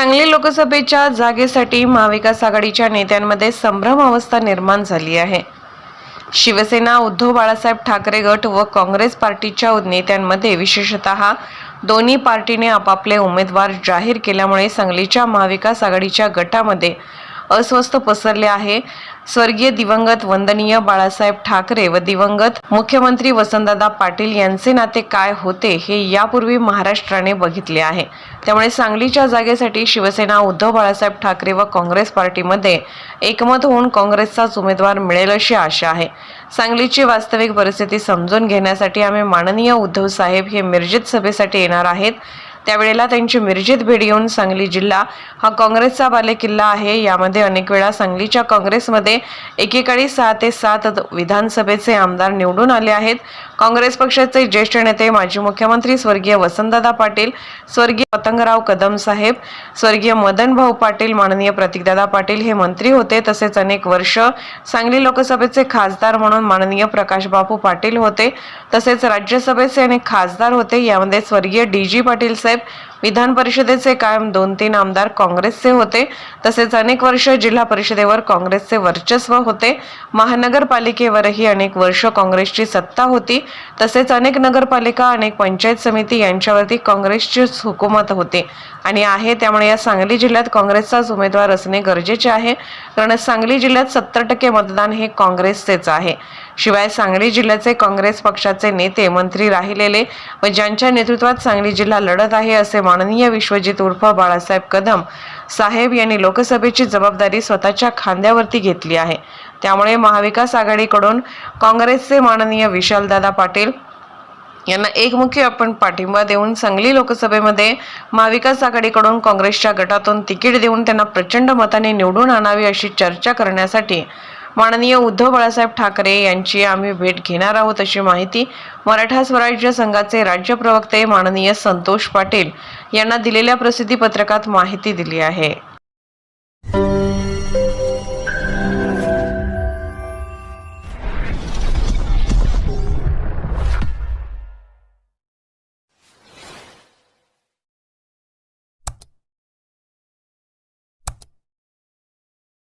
सांगली लोकसभेच्या जागेसाठी महाविकास आघाडीच्या नेत्यांमध्ये संभ्रम अवस्था निर्माण झाली आहे. शिवसेना उद्धव बाळासाहेब ठाकरे गट व काँग्रेस पार्टीच्या नेत्यांमध्ये विशेषतः दोन्ही पार्टीने आपापले उमेदवार जाहीर केल्यामुळे सांगलीच्या महाविकास आघाडीच्या गटामध्ये अस्वस्थ पसरले आहे. स्वर्गीय दिवंगत वंदनीय बाळासाहेब ठाकरे व दिवंगत मुख्यमंत्री वसंतदादा पाटील यांचे नाते काय होते हे यापूर्वी महाराष्ट्राने बघितले आहे. त्यामुळे सांगलीच्या जागेसाठी शिवसेना उद्धव बाळासाहेब ठाकरे व काँग्रेस पार्टीमध्ये एकमत होऊन काँग्रेसचाच उमेदवार मिळेल अशी आशा आहे. सांगलीची वास्तविक परिस्थिती समजून घेण्यासाठी आम्ही माननीय उद्धव साहेब हे मिरजेत सभेसाठी येणार आहेत. त्यावेळेला त्यांची मिरजेत भेट येऊन सांगली जिल्हा हा काँग्रेसचा बालेकिल्ला आहे. यामध्ये अनेक वेळा सांगलीच्या काँग्रेसमध्ये एकेकाळी सहा ते सात विधानसभेचे आमदार निवडून आले आहेत. काँग्रेस पक्षाचे ज्येष्ठ नेते माजी मुख्यमंत्री स्वर्गीय वसंतदादा पाटील स्वर्गीय पतंगराव कदम साहेब स्वर्गीय मदन भाऊ पाटील माननीय प्रतीकदादा पाटील हे मंत्री होते. तसेच अनेक वर्ष सांगली लोकसभेचे खासदार म्हणून माननीय प्रकाशबापू पाटील होते. तसेच राज्यसभेचे अनेक खासदार होते. यामध्ये स्वर्गीय डी जी पाटील साहेब সাবস্ক্রাইব विधान परिषदेचे कायम दोन तीन आमदार काँग्रेसचे होते. तसेच अनेक वर्ष जिल्हा परिषदेवर काँग्रेसचे वर्चस्व होते. महानगरपालिकेवरही अनेक वर्ष काँग्रेसची सत्ता होती. तसेच अनेक नगरपालिका अनेक पंचायत समिती यांच्यावरती काँग्रेसचीच हुकूमत होते. आणि आहे त्यामुळे या सांगली जिल्ह्यात काँग्रेसचाच उमेदवार असणे गरजेचे आहे. कारण सांगली जिल्ह्यात सत्तर टक्के मतदान हे काँग्रेसचेच आहे. शिवाय सांगली जिल्ह्याचे काँग्रेस पक्षाचे नेते मंत्री राहिलेले व ज्यांच्या नेतृत्वात सांगली जिल्हा लढत आहे असे माननीय विश्वजित उर्फ बाळासाहेब कदम साहेब यांनी लोकसभेची जबाबदारी स्वतःच्या खांद्यावरती घेतली आहे. त्यामुळे महाविकास आघाडीकडून काँग्रेसचे माननीय विशालदादा पाटील यांना एकमुखी आपण पाठिंबा देऊन सांगली लोकसभेमध्ये महाविकास आघाडीकडून काँग्रेसच्या गटातून तिकीट देऊन त्यांना प्रचंड मताने निवडून आणावी अशी चर्चा करण्यासाठी माननीय उद्धव बाळासाहेब ठाकरे यांची आम्ही भेट घेणार आहोत अशी माहिती मराठा स्वराज्य संघाचे राज्य प्रवक्ते माननीय संतोष पाटील यांना दिलेल्या प्रसिद्धी पत्रकात माहिती दिली आहे.